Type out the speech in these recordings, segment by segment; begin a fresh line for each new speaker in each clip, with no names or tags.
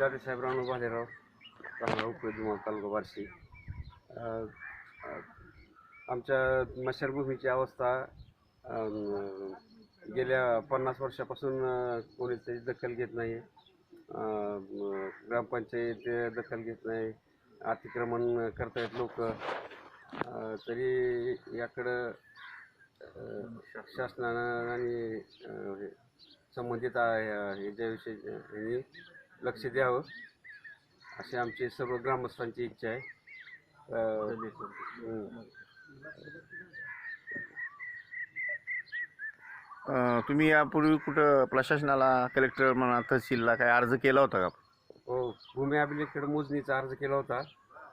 दादासाहेब राणू भालेराव रामराव उपयोगी तालुका बार्शी आमच्या मशारभूमीची अवस्था गेल्या पन्नास वर्षापासून कोणीच त्याची दखल घेत नाही ग्रामपंचायत दखल घेत नाही अतिक्रमण करतायत लोक तरी याकडं शासनानं आणि हे संबंधित आहे- ह्याच्याविषयी लक्ष द्यावं. अशी आमची सर्व ग्रामस्थांची इच्छा आहे. अ.
अं, तुम्ही यापूर्वी कुठं प्रशासनाला कलेक्टर म्हणा तहसीलला काय अर्ज केला होता का?
हो भूमी अभिलेखकडे मोजणीचा अर्ज केला होता.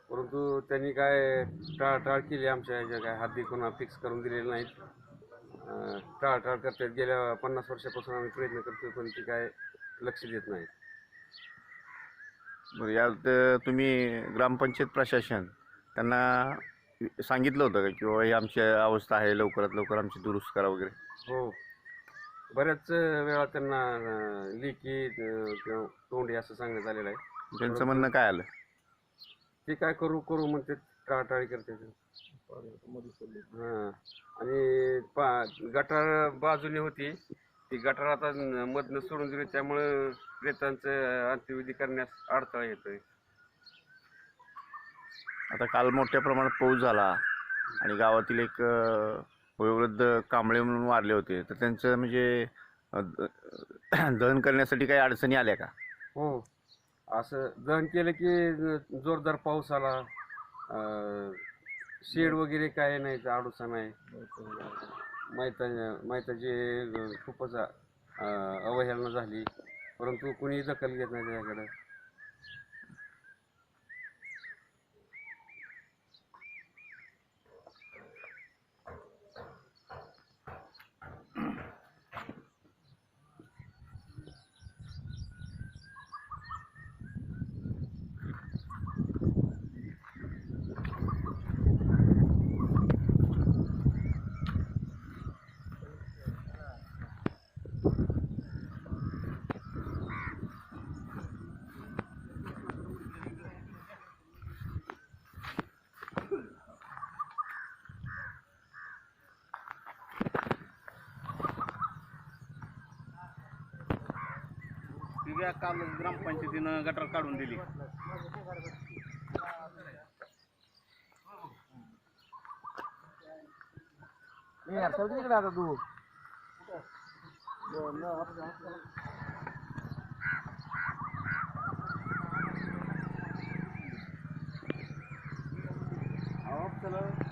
परंतु त्यांनी काय टाळटाळ केली आमच्या ह्याच्या काय हद्दी कोणा फिक्स करून दिलेले नाहीत. अं, टाळटाळ करतात. गेल्या पन्नास वर्षापासून आम्ही प्रयत्न करतो पण ती काय लक्ष देत नाही
बरं यात तुम्ही ग्रामपंचायत प्रशासन त्यांना सांगितलं होतं का किंवा ही आमची अवस्था आहे लवकरात लवकर आमची दुरुस्त करा वगैरे?
हो. बऱ्याच वेळा त्यांना अं, लेखी अं, किंवा तोंडी असं सांगण्यात आलेलं आहे.
त्यांचं म्हणणं काय आलं?
ते काय करू करू म्हणते टाळटाळी करते हां. आणि पा गटार बाजूने होती. ती गटार आता मधनं सोडून दिली त्यामुळं प्रेतांचं अंत्यविधी करण्यास अडथळा येतोय.
आता काल मोठ्या प्रमाणात पाऊस झाला आणि गावातील एक अं, वयोवृद्ध कांबळे म्हणून वारले होते. तर त्यांचं म्हणजे अं, द- दहन करण्यासाठी काही अडचणी आल्या का?
हो. असं दहन केलं की जोरदार पाऊस आला. शेड वगैरे काय नाही आडूसा नाही मैता मैताची खूपच अवहेलना झाली. परंतु कुणीही दखल घेत नाही त्याच्याकडं.
ठीक आहे काल ग्रामपंचायतीनं गटर काढून दिली.
आता तू.
अहो, चला.